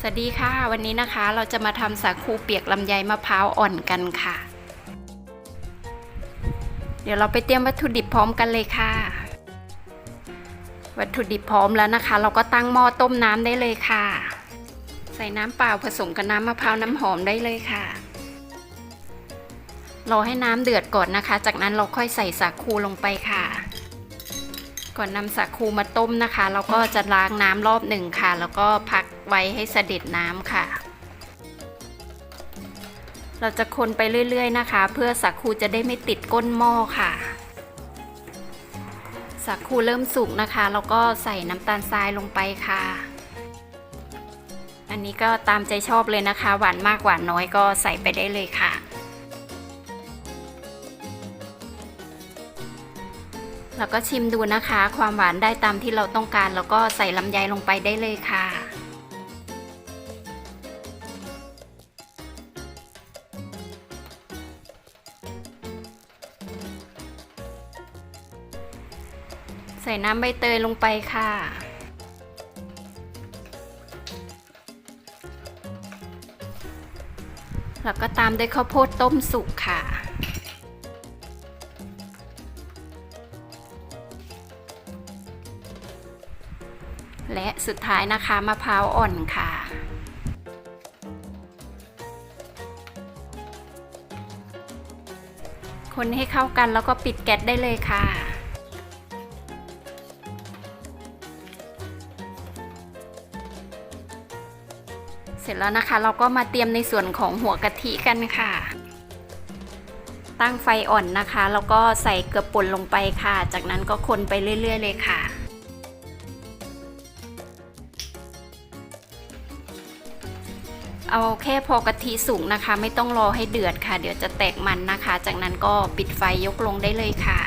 สวัสดีค่ะ วันนี้นะคะเราจะมาทำสาคูเปียกลำไยมะพร้าวอ่อนกันค่ะ เดี๋ยวเราไปเตรียมวัตถุดิบพร้อมกันเลยค่ะ วัตถุดิบพร้อมแล้วนะคะ เราก็ตั้งหม้อต้มน้ำได้เลยค่ะ ใส่น้ำเปล่าผสมกับน้ำมะพร้าวน้ำหอมได้เลยค่ะรอให้น้ำเดือดก่อนนะคะ จากนั้นเราค่อยใส่สาคูลงไปค่ะ ก่อนนำสาคูมาต้มนะคะ เราก็จะล้างน้ำรอบหนึ่งค่ะ แล้วก็พักไว้ให้เสด็จน้ำค่ะ เราจะคนไปเรื่อยๆนะคะ เพื่อสาคูจะได้ไม่ติดก้นหม้อค่ะสาคูเริ่มสุกนะคะ แล้วก็ใส่น้ำตาลทรายลงไปค่ะ อันนี้ก็ตามใจชอบเลยนะคะ หวานมากหวานน้อยก็ใส่ไปได้เลยค่ะ แล้วก็ชิมดูนะคะ ความหวานได้ตามที่เราต้องการ แล้วก็ใส่ลำไยลงไปได้เลยค่ะ ใส่น้ำใบเตยลงไปค่ะแล้วก็ตามด้วยข้าวโพดต้มสุกค่ะ และสุดท้ายนะคะมะพร้าวอ่อนค่ะ คนให้เข้ากันแล้วก็ปิดแก๊สได้เลยค่ะเสร็จแล้วนะคะเราก็มาเตรียมในส่วนของหัวกะทิกันค่ะ ตั้งไฟอ่อนนะคะ แล้วก็ใส่เกลือป่นลงไปค่ะ จากนั้นก็คนไปเรื่อย ๆ เลยค่ะ เอาแค่พอกะทิสุกนะคะ ไม่ต้องรอให้เดือดค่ะ เดี๋ยวจะแตกมันนะคะ จากนั้นก็ปิดไฟยกลงได้เลยค่ะ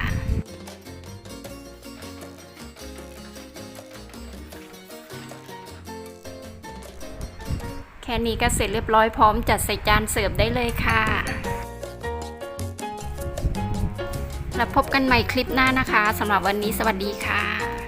แค่นี้ก็เสร็จเรียบร้อยพร้อมจัดใส่จานเสิร์ฟได้เลยค่ะ แล้วพบกันใหม่คลิปหน้านะคะสำหรับวันนี้สวัสดีค่ะ